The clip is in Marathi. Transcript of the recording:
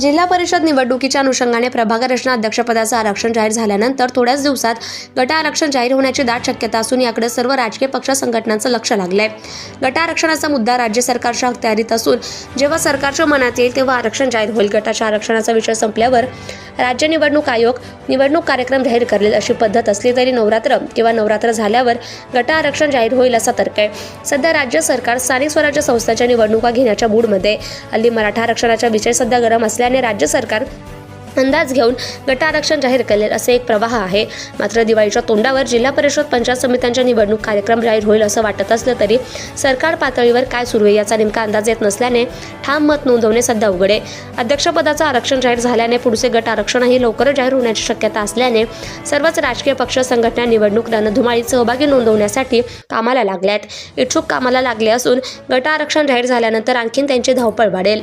जिल्हा परिषद निवडणुकीच्या अनुषंगाने प्रभाग रचना अध्यक्षपदाचं आरक्षण जाहीर झाल्यानंतर थोड्याच दिवसात गट आरक्षण जाहीर होण्याची दाट शक्यता असून याकडे सर्व राजकीय पक्ष संघटनांचं लक्ष लागलंय. गट आरक्षणाचा मुद्दा राज्य सरकारच्या अखत्यारीत असून जेव्हा सरकारच्या मनात येईल तेव्हा आरक्षण जाहीर होईल. गटाच्या आरक्षणाचा विषय संपल्यावर राज्य निवडणूक आयोग निवडणूक कार्यक्रम जाहीर करेल अशी पद्धत असली तरी नवरात्र किंवा नवरात्र झाल्यावर गट आरक्षण जाहीर होईल असा तर्क आहे. सध्या राज्य सरकार स्थानिक स्वराज्य संस्थांच्या निवडणुका घेण्याच्या मूडमध्ये हल्ली मराठा आरक्षणाचा विषय सध्या गरम असल्याने राज्य सरकार अंदाज घेऊन गट आरक्षण जाहीर करेल असे एक प्रवाह आहे. मात्र दिवाळीच्या तोंडावर जिल्हा परिषद पंचायत समित्यांच्या निवडणूक कार्यक्रम जाहीर होईल असं वाटत असलं तरी सरकार पातळीवर काय सुरू आहे याचा नेमका अंदाज येत नसल्याने ठाम मत नोंदवणे सध्या अवघड आहे. अध्यक्षपदाचं आरक्षण जाहीर झाल्याने पुढचे गट आरक्षणही लवकरच जाहीर होण्याची शक्यता असल्याने सर्वच राजकीय पक्ष संघटना निवडणूक रणधुमाळीत सहभागी नोंदवण्यासाठी कामाला लागल्या आहेत इच्छुक कामाला लागले असून गट आरक्षण जाहीर झाल्यानंतर आणखीन त्यांची धावपळ वाढेल.